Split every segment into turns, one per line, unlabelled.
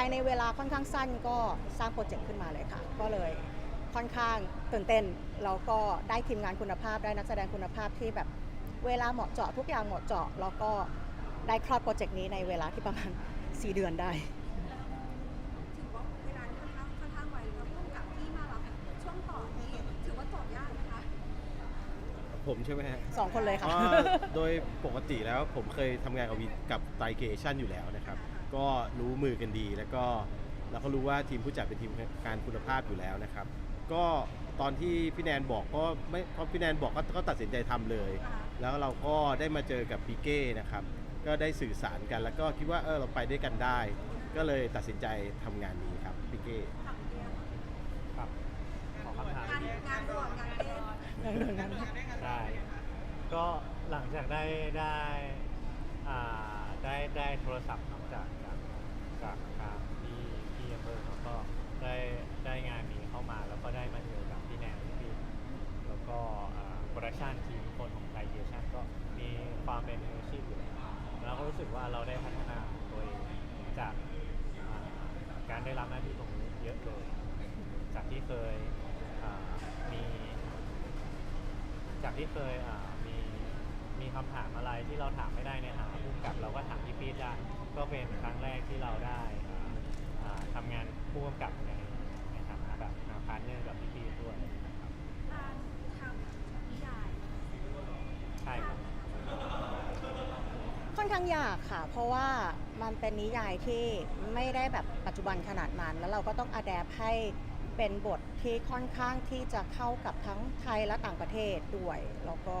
ายในเวลาค่อนข้างสั้นก็สร้างโปรเจกต์ขึ้นมาเลยค่ะ ก็เลยค่อนข้างตื่นเต้นแล้วก็ได้ทีมงานคุณภาพได้นักแสดงคุณภาพที่แบบเวลาเหมาะเจาะทุกอย่างเหมาะเจาะแล้วก็ได้คลอดโปรเจกต์นี้ในเวลาที่ประมาณ 4 เดือนได้
ถือว่าเวลาค่อนข้างค่อนข้างไวแล้วร่วมกับที่มารับช่วงต่อนี้ถือว่าโจทย์ยากนะคะ
ผมใช่ไหมฮะ
สองคนเลยค่ะ
อ๋อโดยปกติแล้วผมเคยทำงานกับวีกับไตเกชันอยู่แล้วนะครับ ก็รู้มือกันดี แล้วก็เราก็รู้ว่าทีมผู้จัดเป็นทีมการคุณภาพอยู่แล้วนะครับ ก็ตอนที่พี่แนนบอกก็ไม่เพราะพี่แนนบอกก็ก็ตัดสินใจทำเลย แล้วเราก็ได้มาเจอกับพีเก้นะครับ ก็ได้สื่อสารกันแล้วก็คิดว่าเออเราไปด้วยกันได้ ก็เลยตัดสินใจทำงานนี้ครับพีเก้
ฝั่งเดียว
ครับขอคำถาม
งานงานด่วนงานเล่น
ได้ก็หลังจากได้ได้อ่า ได้ได้โทรศัพท์เนาะจากจากจากทางพี่พี่อำเภอเขาก็ได้ได้งานนี้เข้ามาแล้วก็ได้มาเจอกับพี่แนนพี่ปิ๊กแล้วก็โปรดักชันทีมคนของไทยเยชั่นก็มีความเป็นมืออาชีพอยู่แล้วแล้วก็รู้สึกว่าเราได้พัฒนาตัวเองจากการได้รับหน้าที่ตรงนี้เยอะเลย จากที่เคยมีจากที่เคยอ่า มีคำถามอะไรที่เราถามไม่ได้ในฐานะผู้กำกับเราก็ถามพี่ปี๊ดได้ก็เป็นครั้งแรกที่เราได้อ่าทำงานผู้กำกับในในฐานะแบบพาร์ทเนอร์กับพี่ปี๊ดด้วย
การทำนิยาย
ใช่ครับ
ค่อนข้างยากค่ะ เพราะว่ามันเป็นนิยายที่ไม่ได้แบบปัจจุบันขนาดนั้น แล้วเราก็ต้องอัดแอปให้เป็นบทที่ค่อนข้างที่จะเข้ากับทั้งไทยและต่างประเทศด้วย แล้วก็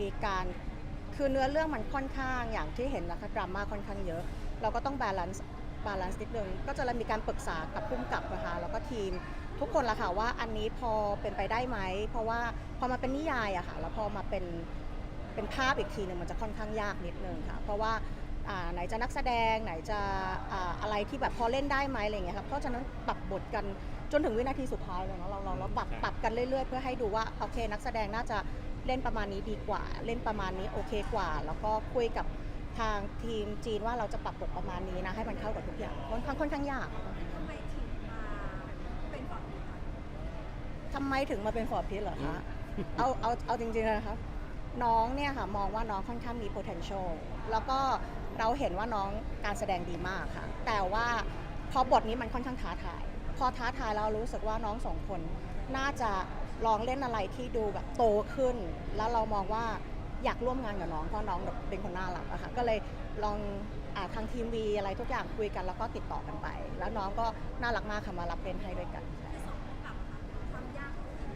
มีการคือเนื้อเรื่องมันค่อนข้างอย่างที่เห็นนะคะดราม่าค่อนข้างเยอะ เราก็ต้องบาลานซ์บาลานซ์นิดนึงก็จะมีการปรึกษากับพุ่มกับนะคะแล้วก็ทีมทุกคนละค่ะว่าอันนี้พอเป็นไปได้ไหม เพราะว่าพอมาเป็นนิยายอะค่ะแล้วพอมาเป็นเป็นภาพอีกทีหนึ่งมันจะค่อนข้างยากนิดนึงค่ะ เพราะว่าไหนจะนักแสดงไหนจะอ่าอะไรที่แบบพอเล่นได้ไหมอะไรเงี้ยครับเพราะฉะนั้นปรับบทกันจนถึงวินาทีสุดท้ายเลยเนาะเราเราเราปรับปรับกันเรื่อยๆ เพื่อให้ดูว่าโอเคนักแสดงน่าจะ เล่นประมาณนี้ดีกว่า เล่นประมาณนี้โอเคกว่า แล้วก็คุยกับทางทีมจีนว่าเราจะปรับบทประมาณนี้นะให้มันเข้ากับทุกอย่างค่อนข้างค่อนข้างยาก
ทำไมถึงมาเป็นฝั่งนี้คะ
ทำไมถึงมาเป็นฟอร์ดพิสเหรอคะเอาเอาเอาจริงๆนะครับน้องเนี่ยค่ะมองว่าน้องค่อนข้างมี potential แล้วก็เราเห็นว่าน้องการแสดงดีมากค่ะ แต่ว่าพอบทนี้มันค่อนข้างท้าทาย พอท้าทายเรารู้สึกว่าน้องสองคนน่าจะ ลองเล่นอะไรที่ดูแบบโตขึ้น แล้วเรามองว่าอยากร่วมงานกับน้องเพราะน้องแบบเป็นคนน่ารักอะค่ะก็เลยลองอาทางทีมวีอะไรทุกอย่างคุยกันแล้วก็ติดต่อกันไป แล้วน้องก็น่ารักมากค่ะมารับเล่นให้ด้วยกัน
คือสองผู้กำกับอะค่ะความยากของมัน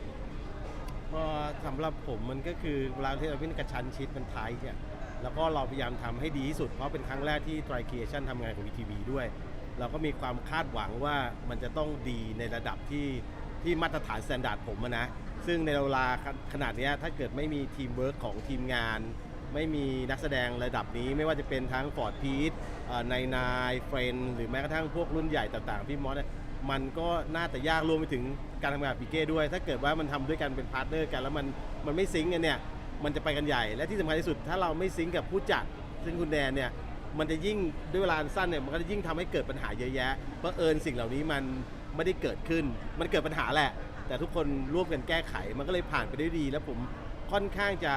ก็สำหรับผมมันก็คือเวลาที่เราวิ่งกระชั้นชิดมันท้ายเนี่ยแล้วก็เราพยายามทำให้ดีที่สุด เพราะเป็นครั้งแรกที่ t r i c r e a t i o n ทำงานกับ VTV ด้วย เราก็มีความคาดหวังว่ามันจะต้องดีในระดับที่ ที่มาตรฐาน s แ a นดาร์ดผมอะนะ ซึ่งในเวลาขนาดเนี้ยถ้าเกิดไม่มีทีมเวิร์กของทีมงาน ไม่มีนักแสดงระดับนี้ไม่ว่าจะเป็นทั้งฟอร์ดพีทนายนายเฟรนหรือแม้กระทั่งพวกรุ่นใหญ่ต่างๆ พี่มอสเนี่ยมันก็น่าจะยากรวมไปถึงการทำงานปีเก้ด้วย ถ้าเกิดว่ามันทำด้วยกันเป็นพาร์ทเนอร์กัน แล้วมันมันไม่ซิงก์กันเนี่ยมันจะไปกันใหญ่ และที่สำคัญที่สุดถ้าเราไม่ซิงก์กับผู้จัด ซึ่งคุณแดนเนี่ยมันจะยิ่งด้วยเวลาสั้นเนี่ยมันก็จะยิ่งทำให้เกิดปัญหาเยอะแยะเพราะเอิญสิ่งเหล่านี้มัน ไม่ได้เกิดขึ้น มันเกิดปัญหาแหละ แต่ทุกคนร่วมกันแก้ไข มันก็เลยผ่านไปได้ดี แล้วผมค่อนข้างจะ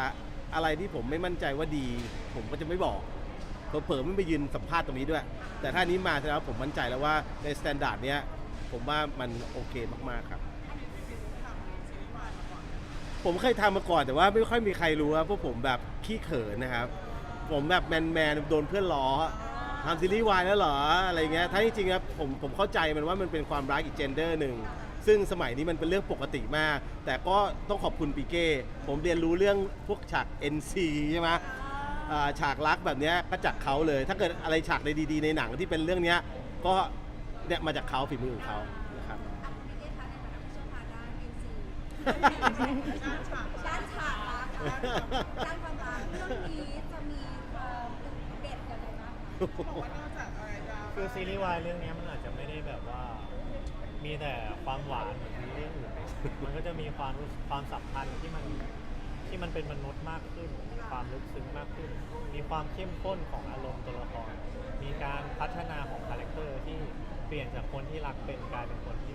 อะไรที่ผมไม่มั่นใจว่าดี ผมก็จะไม่บอกเผลอๆไม่ไปยืนสัมภาษณ์ตรงนี้ด้วย แต่ถ้านี้มาแล้วผมมั่นใจแล้วว่าในสแตนดาร์ดเนี้ยผมว่ามันโอเคมากๆครับ ผมเคยทำมาก่อนแต่ว่าไม่ค่อยมีใครรู้ว่าพวกผมแบบขี้เขินนะครับ ผมแบบแมนแมนๆโดนเพื่อนล้อ ทำซีรีส์วายแล้วเหรออะไรเงี้ยถ้าจริงๆครับผมผมเข้าใจมันว่ามันเป็นความรักอีกเจนเดอร์หนึ่งซึ่งสมัยนี้มันเป็นเรื่องปกติมาก แต่ก็ต้องขอบคุณปีเก้ผมเรียนรู้เรื่องพวกฉาก NC ใช่ไหมฉากรักแบบนี้ก็จากเขาเลย ถ้าเกิดอะไรฉากในดีๆ ในหนังที่เป็นเรื่องนี้ก็เนี่ยมาจากเขาฝีมือของเขานะครับ
ด้านะผู้เชี่ยวชาญด้านฉากรักด้านความรักเรื่องนี้จะมี งบ้างคะ
คือซีรีส์วายเรื่องนี้มันอาจจะไม่ได้แบบว่า มีแต่ความหวานเหมือนซีรีส์อื่น มันก็จะมีความรู้ความสัมพันธ์ที่มันที่มันเป็นมนุษย์มากขึ้น มีความลึกซึ้งมากขึ้น มีความเข้มข้นของอารมณ์ตัวละคร มีการพัฒนาของคาแรคเตอร์ที่เปลี่ยนจากคนที่รักเป็นกลายเป็นคนที่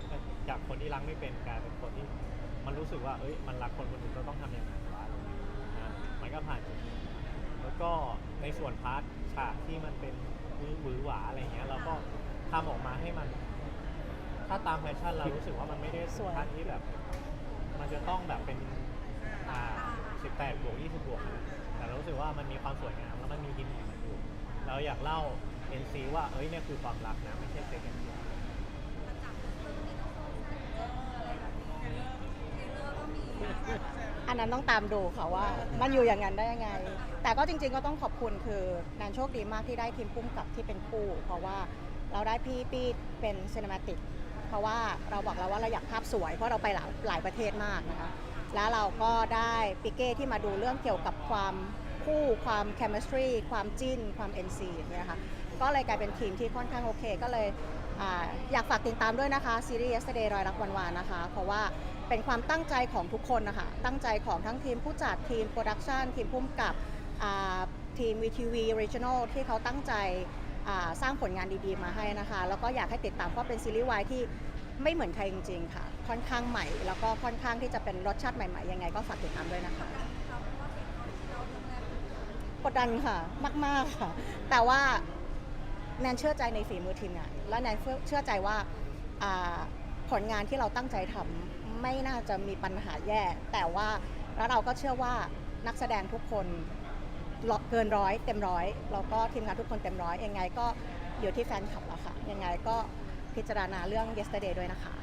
จากคนที่รักไม่เป็นกลายเป็นคนที่ มันรู้สึกว่าเอ้ยมันรักคนคนอื่นเราต้องทำยังไงวะอ่ามันก็ผ่านจุดนี้ แล้วก็ในส่วนพาร์ทฉากที่มันเป็นวื้อหวือหวาอะไรเงี้ยเราก็ทำออกมาให้มัน ถ้าตามแฟชั่นเรารู้สึกว่ามันไม่ได้
สวย
ขั้นที่แบบ มันจะต้องแบบเป็นอ่า18บวก20บวกนะแต่เรารู้สึกว่ามันมีความสวยงามแล้วมันมีฮินของมันอยู่เราอยากเล่า NC ว่าเอ้ยเนี่ยคือความรักนะไม่ใช่เซ็กอย่างเดียว
ประจับเพิ่มนี่ก็โซเซนอะไรแบบนี้เทเลอร์ก็มี
อันนั้นต้องตามดูค่ะว่า มันอยู่อย่างนั้นได้ยังไง แต่ก็จริงๆก็ต้องขอบคุณคือแนนโชคดีมากที่ได้ทีมพุ่มกับที่เป็นคู่ เพราะว่าเราได้พี่ปี้เป็นซีน e มาติกเพราะว่าเราบอกแล้วว่าเราอยากภาพสวยเพราะเราไปหลายหลายประเทศมากนะคะแล้วเราก็ได้ปิเก้ที่มาดูเรื่องเกี่ยวกับความคู่ความเคมิสตรีความจิ้น ความ NC อย่างเงี้ยค่ะก็เลยกลายเป็นทีมที่ค่อนข้างโอเค ก็เลย อาอยากฝากติดตามด้วยนะคะซีรีส์ Yesterday รอยรักวันวานนะคะ เพราะว่าเป็นความตั้งใจของทุกคนนะคะ ตั้งใจของทั้งทีมผู้จัดทีมโปรดักชันทีมพุ่มกับอ่าทีม VTV Original ที่เขาตั้งใจอ่าสร้างผลงานดีๆมาให้นะคะ แล้วก็อยากให้ติดตามเพราะเป็นซีรีส์วายที่ไม่เหมือนใครจริงๆค่ะ ค่อนข้างใหม่ แล้วก็ค่อนข้างที่จะเป็นรสชาติใหม่ๆ ยังไงก็ฝากติดตามด้วยนะคะ
เราก็เห็นเขาที่เราเรื่องแรก
กดดันค่ะ มากๆค่ะ แต่ว่า แนนเชื่อใจในฝีมือทีมงาน และแนนเชื่อใจว่าผลงานที่เราตั้งใจทำไม่น่าจะมีปัญหาแย่ แต่ว่าแล้วเราก็เชื่อว่านักแสดงทุกคนเกินร้อยเต็มร้อยแล้วก็ทีมงานทุกคนเต็มร้อยยังไงก็อยู่ที่แฟนคลับแล้วค่ะยังไงก็พิจารณาเรื่อง yesterday ด้วยนะคะ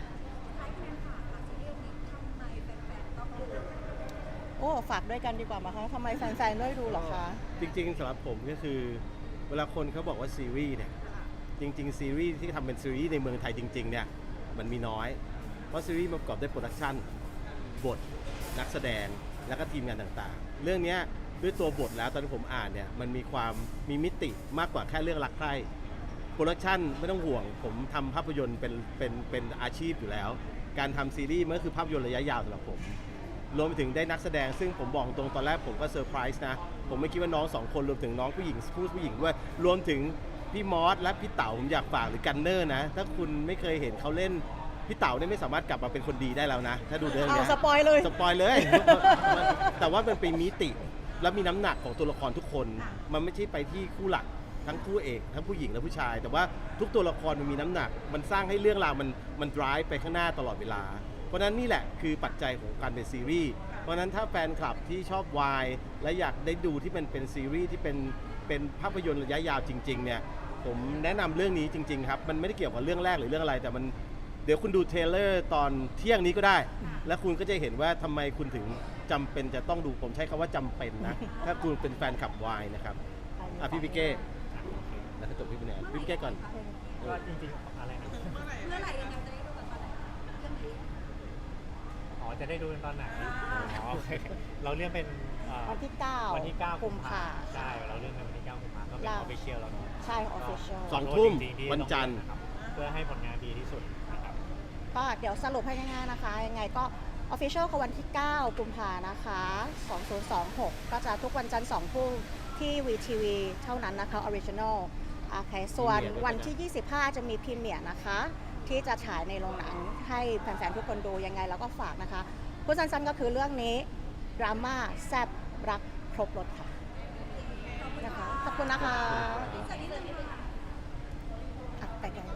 โอ้ฝากด้วยกันดีกว่าไหมคะทำไมแฟนๆด้วยดูเหรอคะ
จริงๆสำหรับผมก็คือ เวลาคนเขาบอกว่าซีรีส์เนี่ยจริง ๆ ซีรีส์ที่ทำเป็นซีรีส์ในเมืองไทยจริงๆเนี่ยมันมีน้อย เพราะซีรีส์ประกอบด้วยโปรดักชันบทนักแสดงแล้วก็ทีมงานต่างๆ เรื่องนี้ด้วยตัวบทแล้วตอนที่ผมอ่านเนี่ยมันมีความมีมิติมากกว่าแค่เรื่องรักใคร่โปรดักชันไม่ต้องห่วง ผมทำภาพยนตร์เป็นเป็นเป็นอาชีพอยู่แล้ว การทำซีรีส์มันก็คือภาพยนตร์ระยะยาวสำหรับผม รวมไปถึงได้นักแสดงซึ่งผมบอกตรงตอนแรกผมก็เซอร์ไพรส์นะ ผมไม่คิดว่าน้องสองคนรวมถึงน้องผู้หญิงผู้ผู้หญิงด้วย รวมถึงพี่มอสและพี่เต๋าผมอยากฝากหรือกันเนอร์นะ ถ้าคุณไม่เคยเห็นเขาเล่นพี่เต๋าเนี่ยไม่สามารถกลับมาเป็นคนดีได้แล้วนะ ถ้าดูเรื่อง
เอา
เนี้ย
สปอยเลย
สปอยเลย แต่ว่ามันเป็นมิติ และมีน้ำหนักของตัวละครทุกคน มันไม่ใช่ไปที่คู่หลักทั้งคู่เอกทั้งผู้หญิงและผู้ชาย แต่ว่าทุกตัวละครมันมีน้ำหนัก มันสร้างให้เรื่องราวมันมัน drive ไปข้างหน้าตลอดเวลา เพราะฉะนั้นนี่แหละคือปัจจัยของการเป็นซีรีส์ เพราะฉะนั้นถ้าแฟนคลับที่ชอบวายและอยากได้ดูที่มันเป็นซีรีส์ที่เป็นเป็นภาพยนตร์ระยะยาวจริงๆเนี่ยผมแนะนำเรื่องนี้จริง ๆ ครับ มันไม่ได้เกี่ยวกับเรื่องแรกหรือเรื่องอะไร แต่มันเดี๋ยวคุณดูเทรลเลอร์ตอนเที่ยงนี้ก็ได้ แล้วคุณก็จะเห็นว่าทำไมคุณถึงจำเป็นจะต้องดูผมใช้คำว่าจำเป็นนะ ถ้าคุณเป็นแฟนคลับวายนะครับอะพี่พิเก้แล้วก็จบพี่เป็นแนนพี่พิเก้ก่อน
ก็จริงๆอะไรนะ
เมื่อไหร่ยังไงจะได้ดูกันตอนไหนเรื่องนี้
อ๋อ จะได้ดูกันตอนไหนอ๋อโอเคเราเลื่อนเป็นอ่า
วันที่9
วันที่9
กุมภา
ใช่เราเลื่อนเป็นวันที่9กุมภาก็เป็นอ
เรา
อฟฟิเชียลแล้วเนาะ
ใช่ official
สองทุ่ม
ขอโทษจริงๆที่
วันจันทร์
ต้องเลื่อนนะครับเพื่อให้ผลงานดีที่สุดนะครับ
ก็เดี๋ยวสรุปให้ง่ายๆนะคะ ยังไงก็ Official คือวันที่ 9 กุมภานะคะ 2026 ก็จะทุกวันจันทร์2ทุ่มที่ VTV เท่านั้นนะคะ Original โอเคส่วน
Premiere ด้วย
วันที่ 25 จะมีพรีเมียร์นะคะ ที่จะฉายในโรงหนังให้แฟนๆทุกคนดูยังไงเราก็ฝากนะคะพูดสั้นๆก็คือเรื่องนี้ดราม่าแซ่บรักครบรถค่ะนะคะขอบคุณนะคะ
แต่กัน